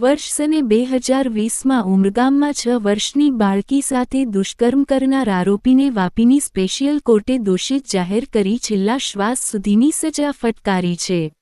વર્ષ સને બે હજાર વીસમાં ઉમરગામમાં છ વર્ષની બાળકી સાથે દુષ્કર્મ કરનાર આરોપીને વાપીની સ્પેશિયલ કોર્ટે દોષિત જાહેર કરી છેલ્લા શ્વાસ સુધીની સજા ફટકારી છે.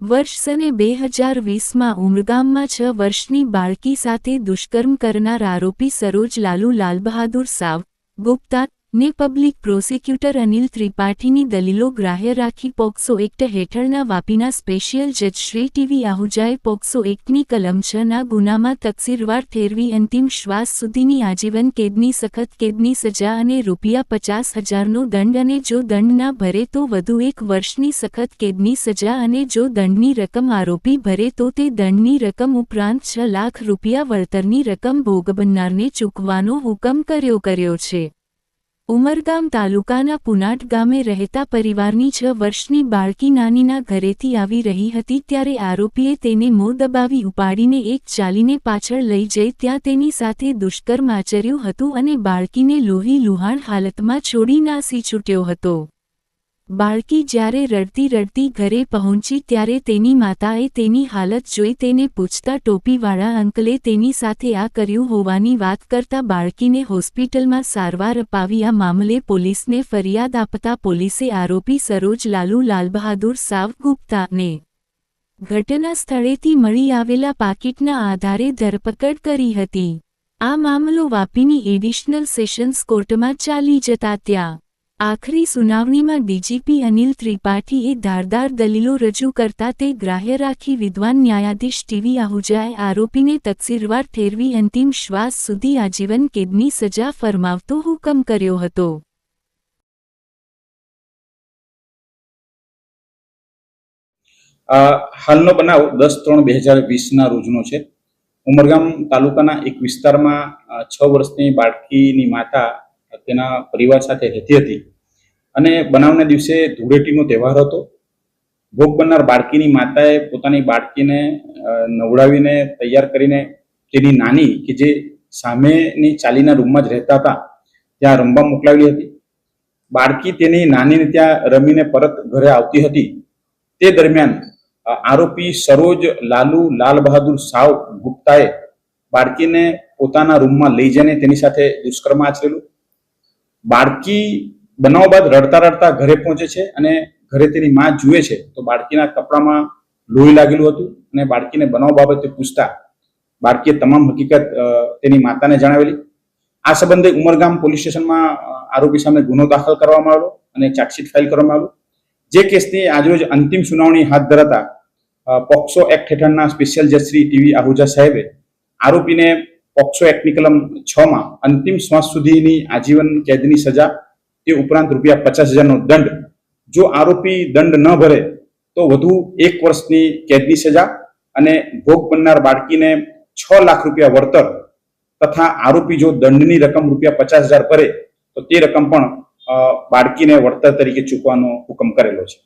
વર્ષ સને બે હજાર વીસમાં ઉમરગામમાં છ વર્ષની બાળકી સાથે દુષ્કર્મ કરનાર આરોપી સરોજ લાલુ લાલબહાદુર સાવ ગુપ્તા ને પબ્લિક પ્રોસિક્યુટર અનિલ ત્રિપાઠીની દલીલો ગ્રાહ્ય રાખી પોક્સો એક્ટ હેઠળના વાપીના સ્પેશિયલ જજ શ્રી ટીવી આહુજાએ પોક્સો એક્ટની કલમ છના ગુનામાં તકસીરવાર ઠેરવી અંતિમ શ્વાસ સુધીની આજીવન કેદની સખત કેદની સજા અને રૂપિયા પચાસ હજારનો દંડ અને જો દંડ ના ભરે તો વધુ એક વર્ષની સખત કેદની સજા અને જો દંડની રકમ આરોપી ભરે તો તે દંડની રકમ ઉપરાંત છ લાખ રૂપિયા વળતરની રકમ ભોગ બનનારને ચૂકવાનો હુકમ કર્યો કર્યો છે. ઉમરગામ તાલુકાના પુનાટ ગામે રહેતા પરિવારની છ વર્ષની બાળકી નાનીના ઘરેથી આવી રહી હતી ત્યારે આરોપીએ તેને મોં દબાવી ઉપાડીને એક ચાલીને પાછળ લઈ જઈ ત્યાં તેની સાથે દુષ્કર્મ આચર્યું હતું અને બાળકીને લોહી લુહાણ હાલતમાં છોડી નાસી છૂટ્યો હતો. બાળકી જ્યારે રડતી રડતી ઘરે પહોંચી ત્યારે તેની માતાએ તેની હાલત જોઈ તેને પૂછતા ટોપીવાળા અંકલે તેની સાથે આ કર્યું હોવાની વાત કરતા બાળકીને હોસ્પિટલમાં સારવાર અપાવી. આ મામલે પોલીસને ફરિયાદ આપતા પોલીસે આરોપી સરોજ લાલુ લાલબહાદુર સાવ ગુપ્તાને ઘટના સ્થળેથી મળી આવેલા પાકીટના આધારે ધરપકડ કરી હતી. આ મામલો વાપીની એડિશનલ સેશન્સ કોર્ટમાં ચાલી જતા ત્યાં આખરી સુનાવણીમાં ડીજીપી અનિલ ત્રિપાઠીએ ધારદાર દલીલો રજૂ કરતા તે ગ્રાહ્ય રાખી વિદ્વાન ન્યાયાધીશ ટીવી આહુજાએ આરોપીને તકસીરવાર ઠેરવી અંતિમ શ્વાસ સુધી આજીવન કેદની સજા ફરમાવતો હુકમ કર્યો હતો. હાલનો બનાવ દસ ત્રણ બે હજાર વીસના રોજનો છે. ઉમરગામ તાલુકાના એક વિસ્તારમાં છ વર્ષની બાળકીની માતા તેના પરિવાર સાથે રહેતી હતી. અને બનાવના દિવસે ધૂળેટીનો તહેવાર હતો. ભોગ બનનાર બાળકીની માતાએ પોતાની બાળકીને નવડાવીને તૈયાર કરીને તેની નાની કે જે સામેની ચાલીના રૂમમાં જ રહેતા હતા, ત્યાં રમવા મોકલાવી હતી. બાળકી તેની નાનીને ત્યાં રમીને પરત ઘરે આવતી હતી. તે દરમિયાન આરોપી સરોજ લાલુ લાલ બહાદુર સાવ ગુપ્તાએ બાળકીને પોતાના રૂમમાં લઈ જઈને તેની સાથે દુષ્કર્મ આચરેલું. બાળકી બનાવ બાદ રડતા રડતા ઘરે પહોંચે છે અને ઘરે તેની માં જુએ છે, તો બાળકીના કપડામાં લોહી લાગેલું હતું અને બાળકીને બનાવ બાબતે પૂછતા બાળકીએ તમામ હકીકત તેની માતાને જણાવેલી. આ સંબંધે ઉમરગામ પોલીસ સ્ટેશનમાં આરોપી સામે ગુનો દાખલ કરવામાં આવ્યો અને ચાર્જશીટ ફાઇલ કરવામાં આવ્યો જે કેસની આજરોજ અંતિમ સુનાવણી હાથ ધરાતા પોક્સો એક્ટ હેઠળના સ્પેશિયલ જજ શ્રી ટીવી આહુજા સાહેબે આરોપીને પોક્સો એક્ટની કલમ છ માં અંતિમ શ્વાસ સુધીની આજીવન કેદની સજા તે ઉપરાંત રૂપિયા પચાસ હજારનો દંડ. જો આરોપી દંડ ન ભરે, તો વધુ એક વર્ષની કેદની સજા અને ભોગ બનનાર બાળકીને છ લાખ રૂપિયા વળતર તથા આરોપી જો દંડની રકમ રૂપિયા પચાસ હજાર ભરે, તો તે રકમ પણ બાળકીને વળતર તરીકે ચૂકવાનો હુકમ કરેલો છે.